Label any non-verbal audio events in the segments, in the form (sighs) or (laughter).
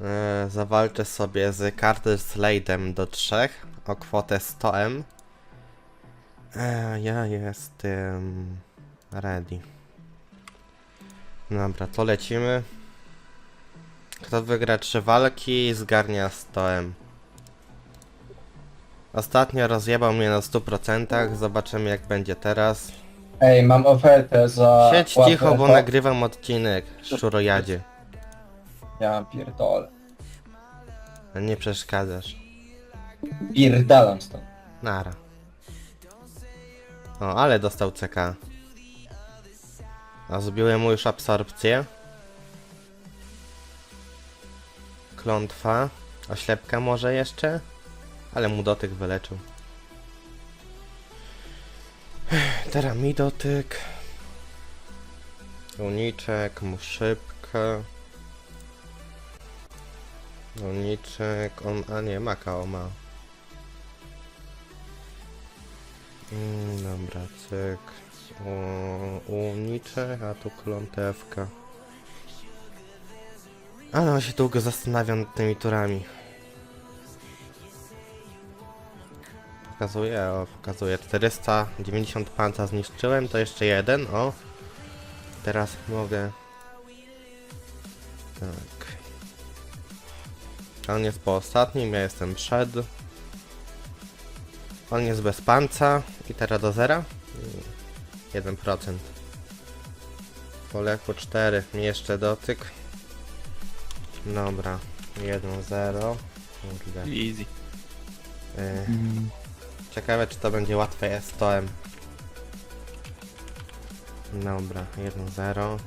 E, zawalczę sobie z karty Slade'em do 3 o kwotę 100M. E, ja jestem ready. Dobra, to lecimy. Kto wygra 3 walki, zgarnia 100M. Ostatnio rozjebał mnie na 100%, zobaczymy jak będzie teraz. Ej, mam ofertę za... Siedź cicho, bo nagrywam odcinek, szczurojadzie. Ja pierdolę. Nie przeszkadzasz. Pierdalam stąd. Nara. O, ale dostał CK. A zbiłem mu już absorpcję. Klątwa. Oślepka może jeszcze? Ale mu dotyk wyleczył. Teraz mi dotyk. Uniczek, mu szybkę. Uniczek, on, a nie, Makao ma. Mm, dobra, cyk. O, uniczek, a tu klątewka. Ale on się długo zastanawia nad tymi turami. Pokazuje, o, pokazuje. 490 panca zniszczyłem, to jeszcze jeden, o. Teraz mogę... Tak. On jest po ostatnim, ja jestem przed. On jest bez panca i teraz do zera? Mm, 1%. Po leku 4, mi jeszcze dotyk. Dobra, 1-0. Kurde. Easy. Y, Ciekawe czy to będzie łatwe z toem. Dobra, 1-0.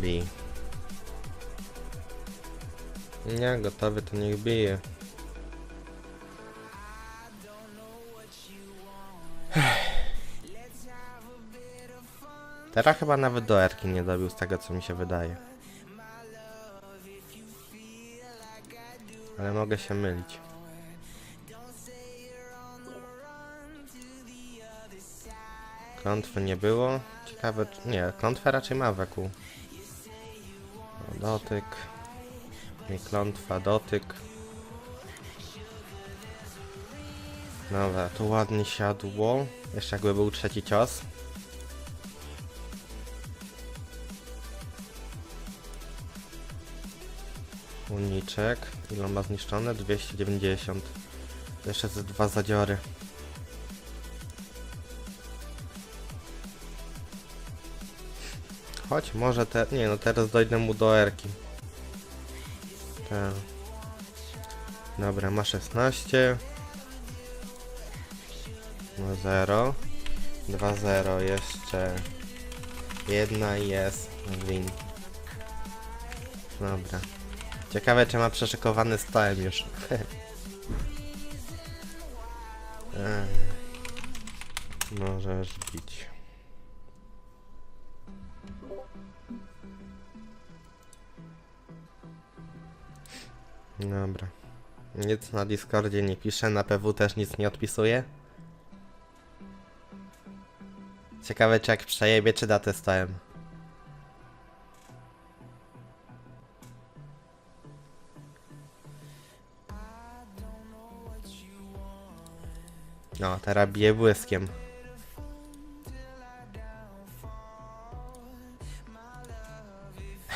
Bij. Nie, gotowy to niech bije. Teraz chyba nawet do Erki nie dobił z tego co mi się wydaje. Ale mogę się mylić. Klątwy nie było. Ciekawe, nie, klątwę raczej ma wekół. Dotyk. Nie klątwa, dotyk. Dobra, tu ładnie siadło. Jeszcze jakby był trzeci cios. Uniczek. Ile ma zniszczone? 290. Jeszcze ze dwa zadziory. Chodź, może te... Nie no, teraz dojdę mu do erki. Tak. Dobra, ma 16. Ma 0. 2-0 jeszcze. Jedna jest win. Dobra. Ciekawe czy ma przeszykowany stałem już. (laughs) Możesz bić. Dobra. Nic na Discordzie nie pisze, na PW też nic nie odpisuje. Ciekawe czy jak przejebie, czy datę stałem. No, teraz bije błyskiem.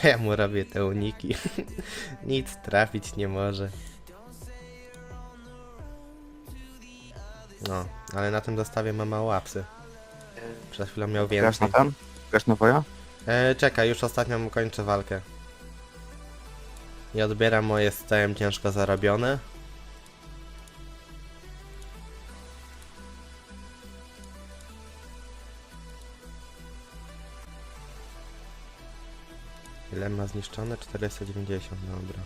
Ja mu robię te uniki. (laughs) Nic trafić nie może. No, ale na tym zestawie ma mało apsy. Przed chwilą miał Grasz na więcej. ten? Grasz na woja? E, czekaj, już ostatnią kończę walkę. I odbieram moje stałem ciężko zarobione. Zniszczone? 490, dobra.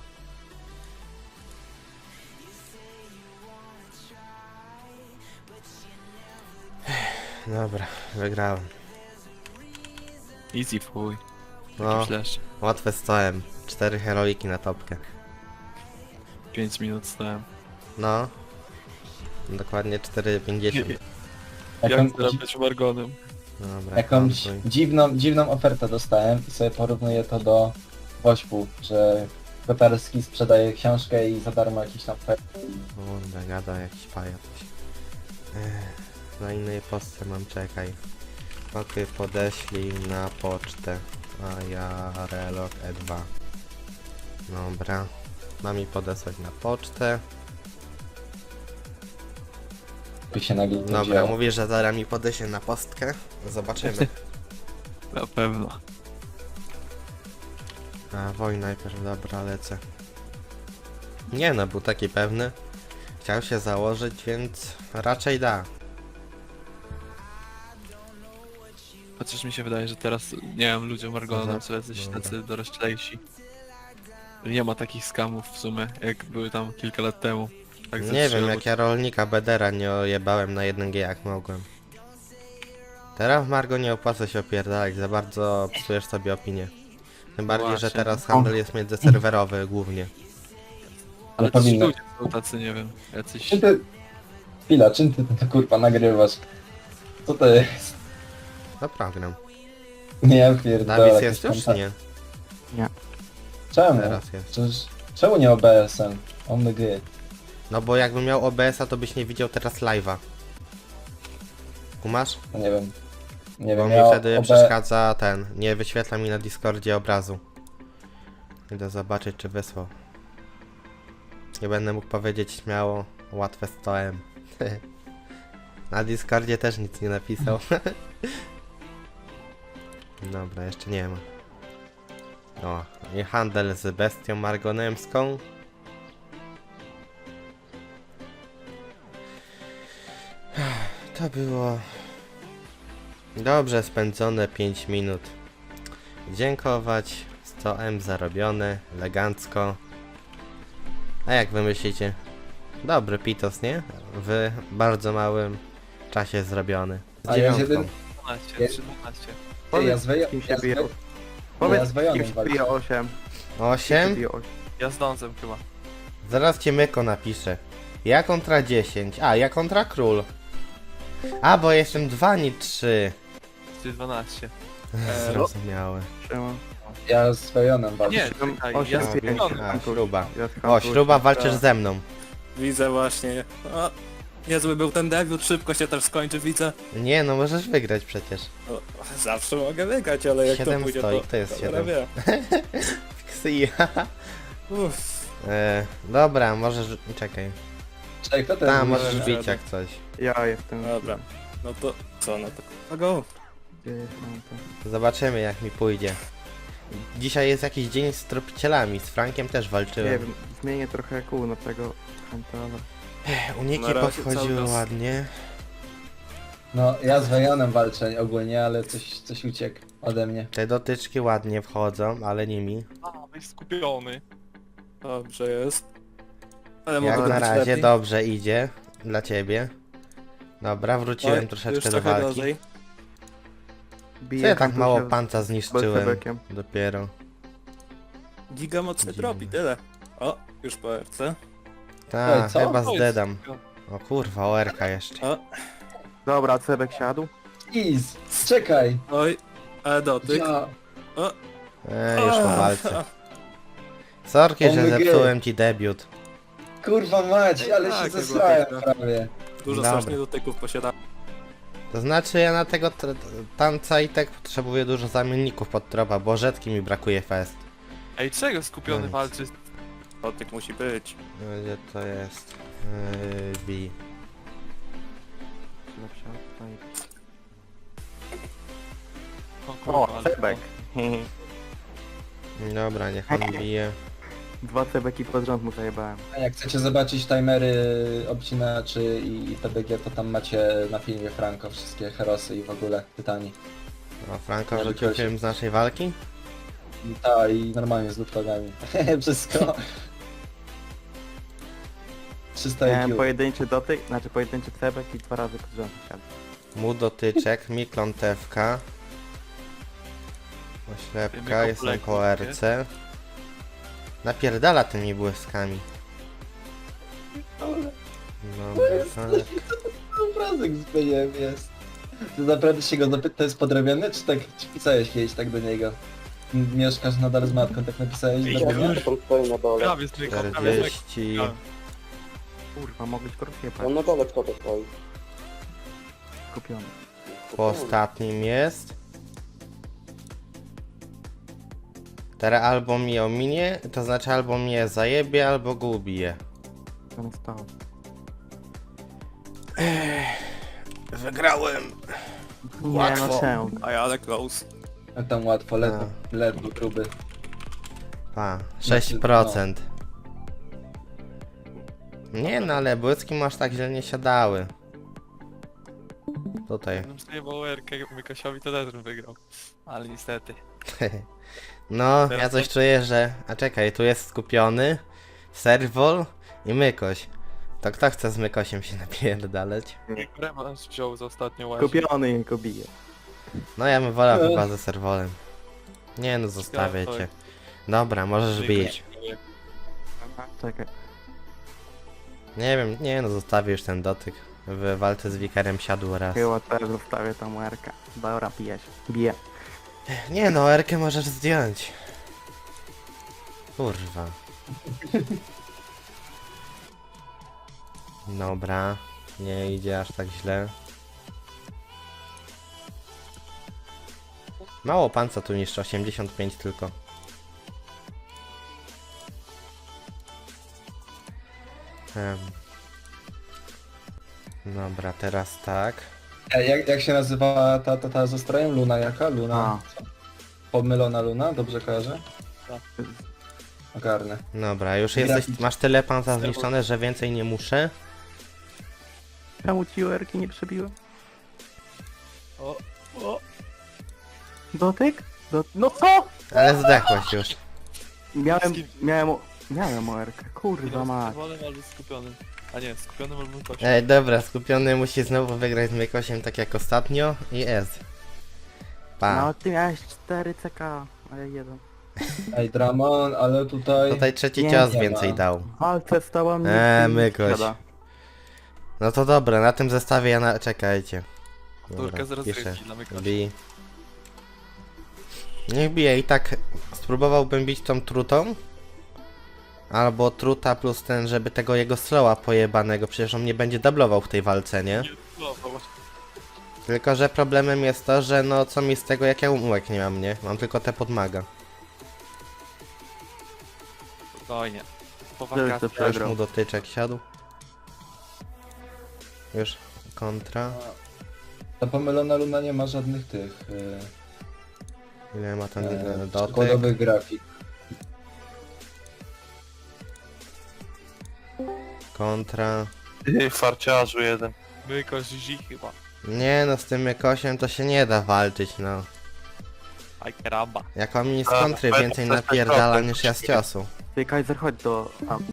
Dobra, wygrałem. Easy fuj. No. Flash. Łatwe stołem. Cztery heroiki na topkę. 5 minut stałem. No. Dokładnie 4,50. Jaką, Jak margonem? Dobra, jakąś kontuj. dziwną, dziwną ofertę dostałem i sobie porównuję to do Wośpu, że Kotarski sprzedaje książkę i za darmo jakiś tam Kurde, gada jakiś pajac. Ech, Na innej postce mam, czekaj. Okej, podeślij na pocztę. A ja relog E2. Dobra. Ma mi podesłać na pocztę. by się nagle Dobra, mówisz, że zaraz mi podeślę na postkę. Zobaczymy. (laughs) Na pewno. A, wojna najpierw, dobra, lecę. Nie no, był taki pewny. Chciał się założyć, więc raczej da. Chociaż mi się wydaje, że teraz, nie wiem, ludzie margonem Za- są jacyś dobra. tacy doroślejsi. Nie ma takich skamów w sumie, jak były tam kilka lat temu. Tak ze Nie trzy wiem, albo jak ja rolnika Bedera nie ojebałem na 1G jak mogłem. Teraz w Margo nie opłaca się opierdalać, za bardzo psujesz sobie opinię. Tym bardziej, że Właśnie. teraz handel jest międzyserwerowy głównie. Ale Jacyś powinno. ludzie są tacy, nie wiem, jacyś... Czym ty... Chwila, czym ty to kurwa nagrywasz? Co to jest? No program. Nie, ja pierdolę. Dawid jakieś jest już? fanta- Nie, Czemu? teraz jest. Przecież... Czemu nie OBS-em? OMG. No bo jakbym miał OBS-a, to byś nie widział teraz live'a. Kumasz? No nie wiem. Nie Bo wiem, mi ja wtedy OB... przeszkadza ten, nie wyświetla mi na Discordzie obrazu. Idę zobaczyć, czy wysłał. Nie będę mógł powiedzieć śmiało, łatwe 100M. (laughs) na Discordzie też nic nie napisał. (laughs) Dobra, jeszcze nie ma. O, i handel z bestią margonemską. (sighs) To było Dobrze spędzone 5 minut. Dziękować. 100M zarobione, elegancko. A jak wy myślicie? Dobry pitos, nie? W bardzo małym czasie zrobiony. Z A ja dziewiątką. 12, 13. Ej, ja z Wejo... kim się Ja z bije. Wejo... Powiedz, Ja z Wejonem kim się walczę. bije 8. 8? Ja z Dązem chyba. Zaraz cię myko napiszę. Ja kontra 10. A, ja kontra król. A, bo jestem 2, nie 3. Czy 12. (laughs) Zrozumiałe. Siema. Ja z Wejonem walczę. Nie, czekaj, ja z. A, śruba. O, śruba walczysz ze mną. Widzę właśnie. O, niezły był ten debiut, szybko się też skończy, widzę. Nie, no możesz wygrać przecież. O, zawsze mogę wygrać, ale jak Siedem to pójdzie, stoi, to... to jest siedem. wie. Ksija. Uff, E, dobra, możesz. Czekaj. Czekaj, kto to jest? Tam możesz bić jak coś. Ja jestem. dobra. No to co, no to... No go. Zobaczymy jak mi pójdzie. Dzisiaj jest jakiś dzień z tropicielami, z Frankiem też Nie walczyłem. wiem, zmienię trochę kół na tego Huntera. Uniki Na razie podchodziły cały czas- ładnie. No, ja z Wejonem walczę ogólnie, ale coś, coś uciekł ode mnie. Te dotyczki ładnie wchodzą, ale nimi. A, jest skupiony. Dobrze jest. Ale Jak na być razie lepiej. dobrze idzie dla ciebie. Dobra, wróciłem Oj, już troszeczkę do trochę walki. gorzej. Bije Co ja tak mało panca zniszczyłem Belzebekiem. dopiero. Giga mocny Dziwne. drop i tyle. O, już po RC. Ta, Oj, co? chyba zdedam. O kurwa, ORK jeszcze. O, Dobra, Cebek siadł. Iz, czekaj! oj, ale dotyk. Ja... E, już po walce. (laughs) Sorki, że OMG. zepsułem ci debiut. Kurwa mać, Ej, ale tak, się zesrałem piękne. prawie. Dużo Dobra. strasznie dotyków posiada. To znaczy ja na tego tanca i tak potrzebuję dużo zamienników pod tropa, bo rzetki mi brakuje fest. Ej, czego skupiony Nic. walczy? Dotyk musi być. Gdzie to jest? Yy, B. O, kurwa, ale- Cebek. Dobra, niech on bije. Dwa Cebeki pod rząd mu zajebałem. A jak chcecie zobaczyć timery obcinaczy i PBG, to tam macie na filmie Franco wszystkie herosy i w ogóle tytani. O, Franko Ja rzucił film z naszej walki? I ta, i normalnie z luptogami. (laughs) Wszystko. 300 Miałem IQ. pojedynczy dotyk, znaczy pojedynczy Cebek i dwa razy pod rząd siadł. Mu dotyczek, (laughs) mi klątewka. Oślepka, Wiemy, jestem po RC. Napierdala tymi błyskami. (laughs) To jest tak. obrazek z jest. Ty naprawdę się go zapytał, to jest podrobiony, czy tak czy pisałeś kiedyś tak do niego? Mieszkasz nadal z matką, tak napisałeś do Ja mnie? Tam stoi na dole. Prawie zwykle, prawie zwykle. 40... Kurwa, mogłeś go rozjebać. Tam na dole kto to stoi? Kupiony. Po ostatnim jest. Teraz albo mnie ominie, to znaczy albo mnie zajebie, albo go ubije. Stało. Wygrałem! Nie Łatwo. no czemu? A ja ale close. A tam łatwo, ledwo, ledwo gruby. Pa, 6%. Nie no, ale błyski masz tak źle nie siadały. Tutaj. Gdybym sobie Bowerkę Mykosiowi to też bym wygrał. Ale niestety. No, Teraz ja coś to- czuję, że... A czekaj, tu jest skupiony, Serwol i Mykoś. To kto chce z Mykosiem się (laughs) napierdalać? Rewanż wziął za ostatnią łazię. Kupiony go bije. No ja bym wolał chyba ze Serwolem. Nie no, zostawię cię. Dobra, możesz bić. Czekaj. Nie wiem, nie no, zostawię już ten dotyk. W walce z Wikarem siadł raz. Chyba też zostawię tą erkę. Dobra, bije się. Bije. Nie no, Erkę możesz zdjąć. Kurwa. Dobra, nie idzie aż tak źle. Mało panca tu niszczy, 85 tylko. Em. Dobra, teraz tak. Jak, jak się nazywa ta, ta, ta ze strojem? Luna jaka? Luna? A. Pomylona Luna? Dobrze kojarzę? Tak. Ogarnę. Dobra, już jesteś, masz tyle panca zniszczone, że więcej nie muszę. Czemu ci erki nie przebiłem? O, o. Dotyk? Do... No co? Ale zdechłeś już. Miałem, miałem, o- miałem o erkę. Kurwa mać. wolnym albo skupionym. A nie, skupionym albo Mykosiowi. Ej, dobra, skupiony musi znowu wygrać z Mykosiem tak jak ostatnio i jest. Pa. No ty miałeś 4 CK, a ja jeden. Ej, Dramon, ale tutaj... Tutaj trzeci cios więcej dał. Walce stała mnie. Eee, mykoś. siada. No to dobra, na tym zestawie ja na... czekajcie. Turkę z rozrywki dla Mykosia. Bij. Niech bije i tak spróbowałbym bić tą trutą. Albo truta plus ten, żeby tego jego slowa pojebanego, przecież on nie będzie dublował w tej walce, nie? Tylko, że problemem jest to, że no co mi z tego jak ja umłek nie mam, nie? Mam tylko te podmaga. Spokojnie. Po Że już to wakacjach. Już Przegrał. mu dotyczek siadł. Już kontra. Ta pomylona Luna nie ma żadnych tych... Yy, Ile ma ten e, e, dotyk? przykładowych grafik. Kontra. Ty, farciarzu jeden. Mykoś zi chyba. Nie no, z tym Mykosiem to się nie da walczyć, no. Aj karamba. Jak on mi z kontry więcej napierdala niż ja z ciosu. Ty Kaiser chodź do... A,